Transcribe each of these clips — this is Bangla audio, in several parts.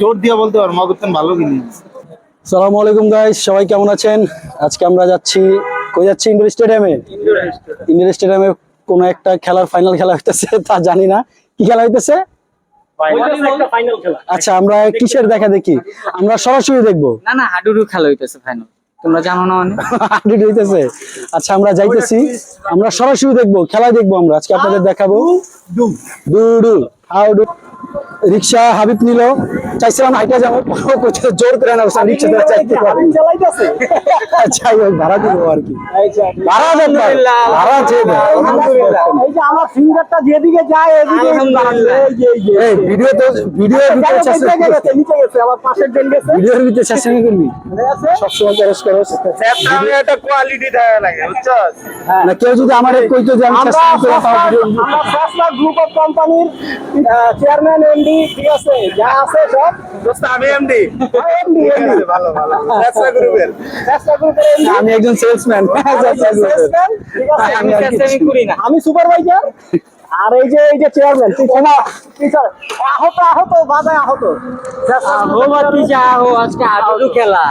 জোর দিয়ে বলতে পারো মগরতেন ভালো কিনি। সালামু আলাইকুম গাইস সবাই কেমন আছেন? আজকে আমরা যাচ্ছি কই যাচ্ছি ইন্ডোর স্টেডিয়ামে? ইন্ডোর স্টেডিয়ামে। কোন একটা খেলার ফাইনাল খেলা হইতেছে তা জানি না। কি খেলা হইতেছে? আচ্ছা আমরা কিসের দেখা দেখি? আমরা সরাসরি দেখব। না না হাডুডু খেলা হইতেছে ফাইনাল তোমরা জানো না মানে? আপডেট হইতেছে। আচ্ছা আমরা যাইতেছি। আমরা সরাসরি দেখব খেলা দেখব আমরা। আজকে আপনাদের দেখাবো। ডুডু হাউ ডু রিক্সা হাবিব নিল। চাইছিলাম হাইটা যাব জোর করে না রিক্সা চাইতে যাই হোক ভাড়া দিব আর কি। ভাড়া দেন ভাড়া চেয়ে দেন। এই আমার ফিঙ্গারটা যেদিকে যায় এই ভিডিও তো ভিডিও ভিতরে চেষ্টা গেছে নিচে গেছে আমার পাশের ট্রেন গেছে? ভিডিওর ভিতরে চেষ্টা করবি সবসময় করস করস একটা কোয়ালিটি দেখা লাগে বুঝছ? না কেউ যদি আমার কইতো যে আমি গ্রুপ অফ কোম্পানির চেয়ারম্যান এমডি ঠিক আছে যা আছে সব। দোস্ত আমি এমডি এমডি এমডি ভালো ভালো। ব্যবসা গ্রুপের চেষ্টা গ্রুপের এমডি আমি একজন সেলসম্যান ঠিক আছে। আমি আর করি না। আমি সুপারভাইজার আর এই যে এই যে চেয়ারম্যান টিচার আহত আহত বাজায় আহত। আজকে খেলা।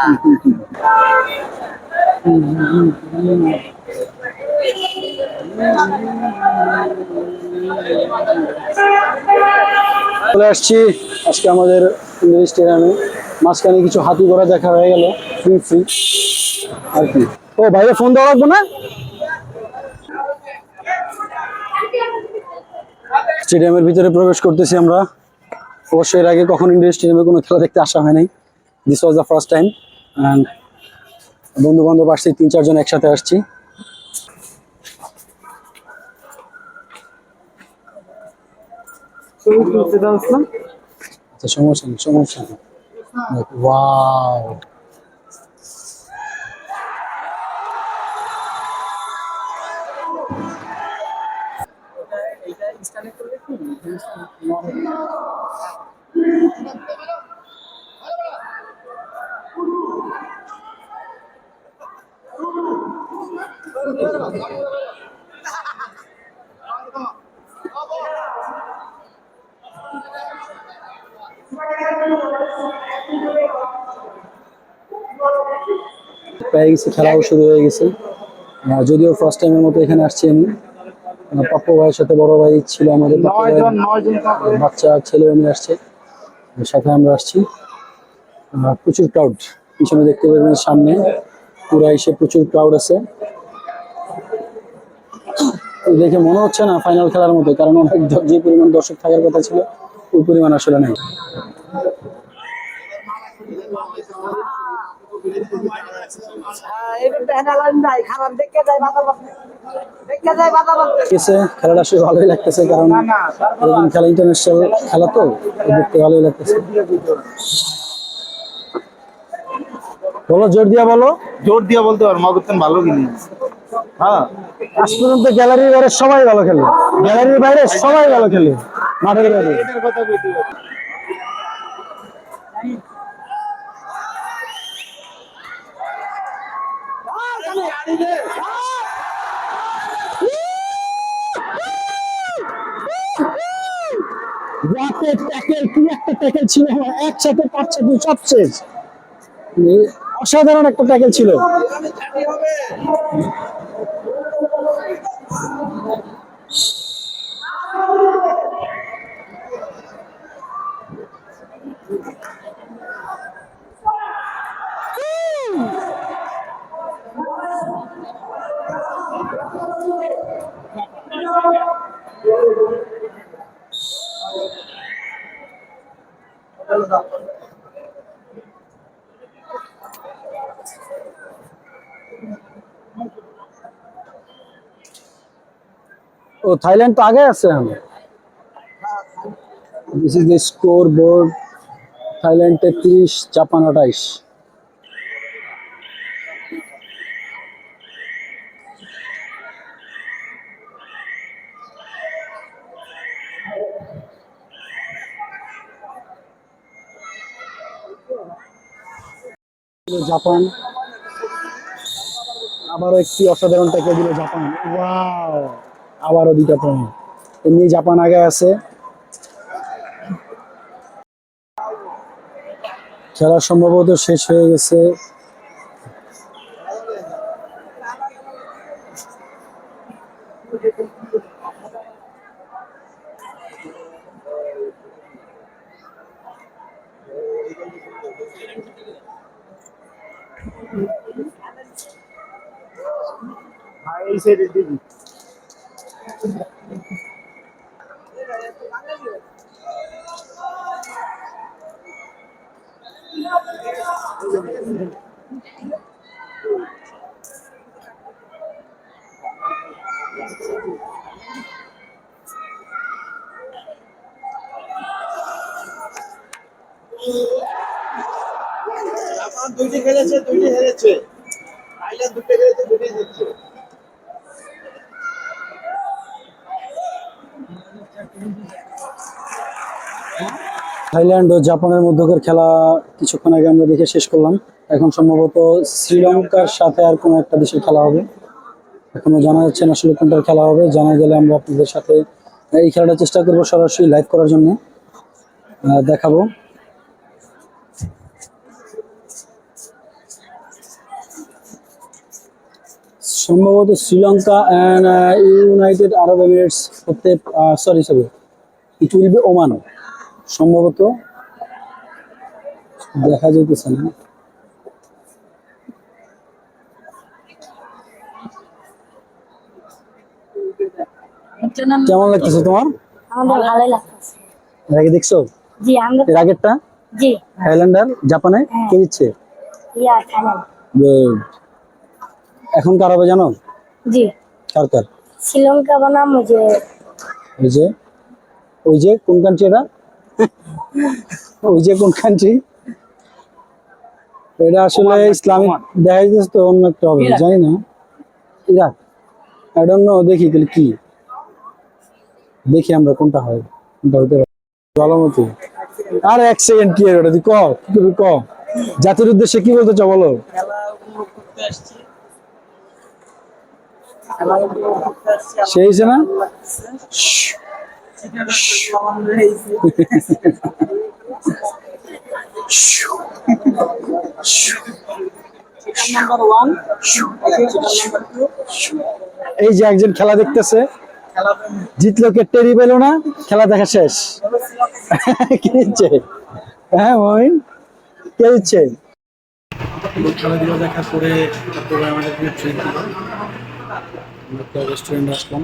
চলে আসছি। আজকে আমাদের ইন্ডোর স্টেডিয়ামে। মাঝখানে কিছু হাতি ঘোড়া দেখা হয়ে গেল ফ্রি ফ্রি। আর কি? ও বাইরে ফোন দেওয়া লাগবো না? স্টেডিয়ামের ভিতরে প্রবেশ করতেছি আমরা। অবশ্যই এর আগে কখন ইন্ডোর স্টেডিয়ামে কোনো খেলা দেখতে আসা হয় নাই। This was the first time and বন্ধু বান্ধব আসছি তিন চারজন একসাথে আসছি। আচ্ছা সমস্যা নেই সমস্যা নেই ওয়াও পেয়ে গেছে খেলাও শুরু হয়ে গেছে। যদিও ফার্স্ট টাইমের মতো এখানে আসছি আমি আহ, পাপ্পু ভাইয়ের সাথে বড় ভাই ছিল আমাদের বাচ্চা ছেলে মেয়ে আসছে সাথে আমরা আসছি। প্রচুর ক্রাউড পিছনে দেখতে পাবেন সামনে পুরা এসে প্রচুর ক্রাউড আছে। দেখে মনে হচ্ছে না ফাইনাল খেলার মতো কারণ অনেক যে পরিমাণ দর্শক থাকার কথা ছিল। ওই পরিমাণ আসলে নেই। খেলাটা আসলে ভালোই লাগতেছে কারণ এরকম খেলা ইন্টারন্যাশনাল খেলা তো দেখতে ভালোই লাগতেছে। বলো জোর দিয়া বলো। জোর দিয়ে বলতে পারো ভালো কিনি। হ্যাঁ। আজ পর্যন্ত গ্যালারির বাইরে সবাই ভালো খেলে। গ্যালারির বাইরে সবাই ভালো খেলে। মাঠের বাইরে। ট্যাকেল কি একটা ট্যাকেল ছিল একসাথে পাচ্ছে দুই সব শেষ। অসাধারণ একটা ট্যাকেল ছিল। থাইল্যান্ড তো আগে আছে। This is the scoreboard Thailand তেত্রিশ জাপান আঠাইশ। জাপান আবারও একটি অসাধারণ টাকা দিল জাপান ওয়াও আবারও দুইটা পয়েন্ট এমনি জাপান আগে আছে। খেলা সম্ভবত শেষ হয়ে গেছে। দুইটি খেলেছে দুইটি হেরেছে। আইল্যান্ড দুটো খেলেছে দুইটি জিতছে। থাইল্যান্ড ও জাপানের মধ্যকার খেলা কিছুক্ষণ আগে আমরা দেখে শেষ করলাম। এখন সম্ভবত শ্রীলঙ্কার সাথে আর কোনো একটা দেশের খেলা হবে। এখনও জানা যাচ্ছে না আসলে কোনটার খেলা হবে। জানা গেলে আমরা আপনাদের সাথে এই খেলাটা চেষ্টা করব সরাসরি লাইভ করার জন্য। দেখাবো। সম্ভবত Sri Lanka and United Arab Emirates হতে sorry sorry it will be Oman সম্ভবত দেখা যেতেছে না। কেমন লাগতেছে তোমার? আমাদের ভালোই লাগতেছে। এর আগে দেখছ? জি আমরা এর আগেরটা? জি। থাইল্যান্ড জাপানে? কে দিচ্ছে? Yeah Thailand. এখন কার হবে জানো? জি। কার কার? শ্রীলঙ্কা বনাম ওই যে ওই যে ওই যে কোন কান্ট্রি এটা ওই যে কোন কান্ট্রি এটা আসলে ইসলামিক দেখা যাচ্ছে তো অন্য একটা হবে জানি না। ইরাক। আই ডোন্ট নো দেখি তাহলে কি। দেখি আমরা কোনটা হয় কোনটা হতে পারে। জলমতি আর এক সেকেন্ড কি ওটা তুই ক করবি ক। জাতির উদ্দেশ্যে কি বলতে চাও বলো? সেই না? এই যে একজন খেলা দেখতেছে জিতলো কে টেরি পেল না, খেলা দেখা শেষ। হ্যাঁ মহিন? কে দিচ্ছে? পরে তারপরে আমাদের রেস্টুরেন্ট আসলাম।